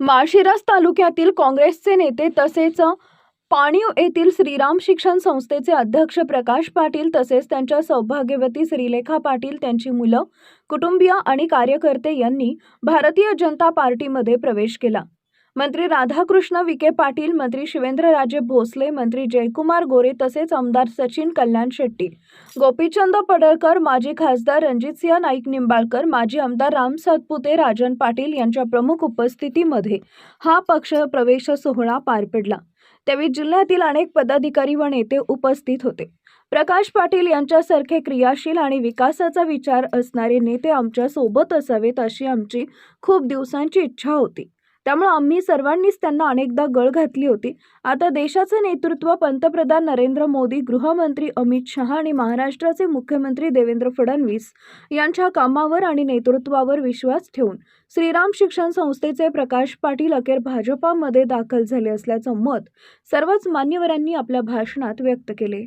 माळशिरस तालुक्यातील काँग्रेसचे नेते तसेच पाणीव येथील श्रीराम शिक्षण संस्थेचे अध्यक्ष प्रकाश पाटील तसेच त्यांच्या सौभाग्यवती श्रीलेखा पाटील त्यांची मुलं कुटुंबीय आणि कार्यकर्ते यांनी भारतीय जनता पार्टीमध्ये प्रवेश केला. मंत्री राधाकृष्ण विखे पाटील मंत्री शिवेंद्रराजे भोसले मंत्री जयकुमार गोरे तसेच आमदार सचिन कल्याण शेट्टी. गोपीचंद पडळकर माजी खासदार रणजितसिंह नाईक निंबाळकर माजी आमदार राम सातपुते राजन पाटील यांच्या प्रमुख उपस्थितीमध्ये हा पक्ष प्रवेश सोहळा पार पडला. त्यावेळी जिल्ह्यातील अनेक पदाधिकारी व नेते उपस्थित होते. प्रकाश पाटील यांच्यासारखे क्रियाशील आणि विकासाचा विचार असणारे नेते आमच्यासोबत असावेत अशी आमची खूप दिवसांची इच्छा होती. त्यामुळे आम्ही सर्वांनीच त्यांना अनेकदा गळ घातली होती. आता देशाचे नेतृत्व पंतप्रधान नरेंद्र मोदी गृहमंत्री अमित शहा आणि महाराष्ट्राचे मुख्यमंत्री देवेंद्र फडणवीस यांच्या कामावर आणि नेतृत्वावर विश्वास ठेवून श्रीराम शिक्षण संस्थेचे प्रकाश पाटील अखेर भाजपामध्ये दाखल झाले असल्याचं मत सर्वच मान्यवरांनी आपल्या भाषणात व्यक्त केले.